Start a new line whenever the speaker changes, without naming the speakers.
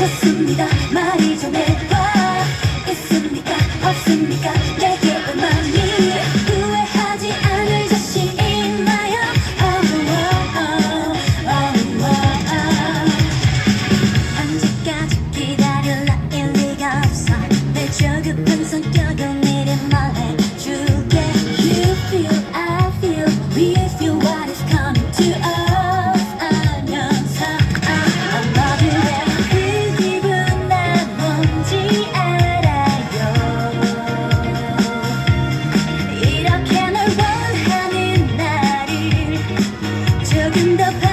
미쳤습니다. 말이 좀 해봐 있습니까? 없습니까? 예. the